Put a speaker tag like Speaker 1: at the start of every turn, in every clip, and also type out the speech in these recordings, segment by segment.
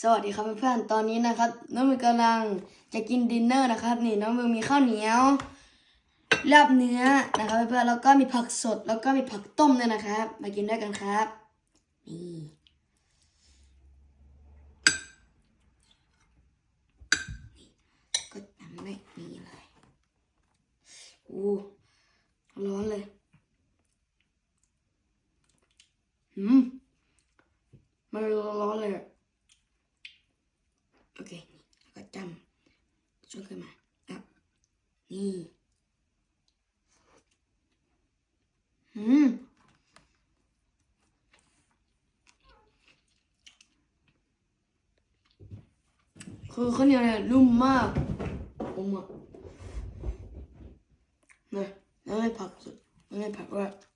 Speaker 1: สวัสดีครับเพื่อนๆ ตอนนี้นะครับ น้องมือกำลังจะกินดินเนอร์นะครับ นี่น้องมือมีข้าวเหนียวลาบเนื้อนะครับเพื่อนๆแล้วก็มีผักสดแล้วก็มีผักต้มด้วยนะครับ มากินด้วยกันครับนี่ก็ทำได้นี่เลยอู้ร้อนเลยอืมมันร้อนเลย โอเคแล้วก็จำช่วยขึ้นมาครับนี่อืมคือข้าวเหนียวเนี่ยนุ่มมากผมอะนะแล้วไม่ผักสุดแล้วไม่ผักด้วยอืมร้อนร้อนร้อนมา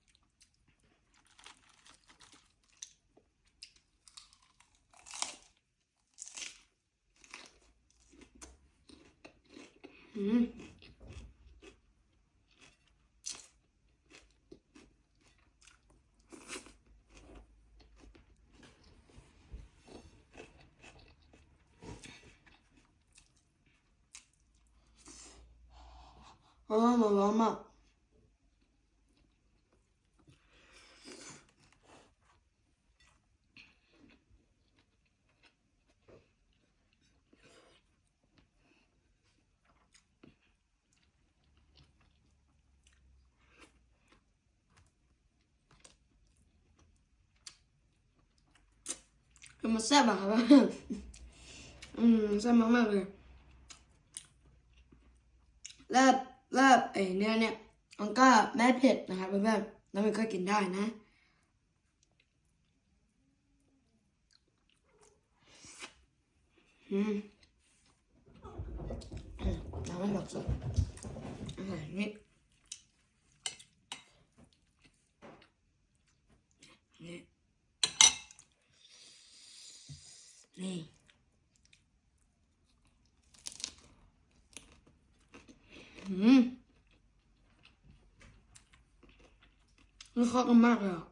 Speaker 1: กคือ มันแซ่บอะครับอืมแซ่บมากๆเลยลาบลาบไอเนื้อเนี่ยมันก็ไม่เผ็ดนะครับเพื่อนๆแล้วมันก็กินได้นะอืมน้ำมันแบบสดอะไรนี่นี่ นี่อืมมันเข้ากันมากเลยอะ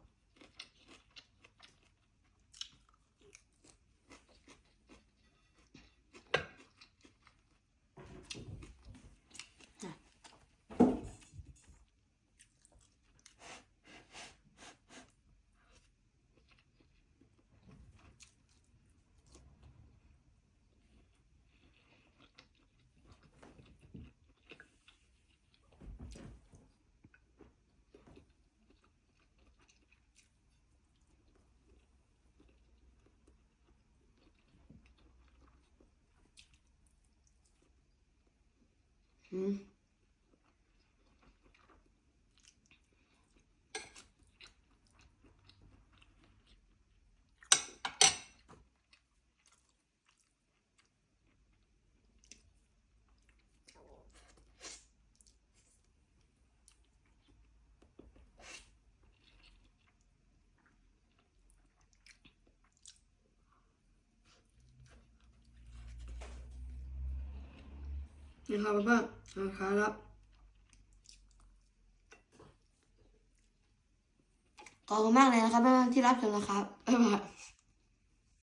Speaker 1: อื มนี่ครับเพื่อนๆนะครับแล้วขอบคุณมากเลยนะครับเพื่อนๆที่รับชมนะครับบ๊ายบาย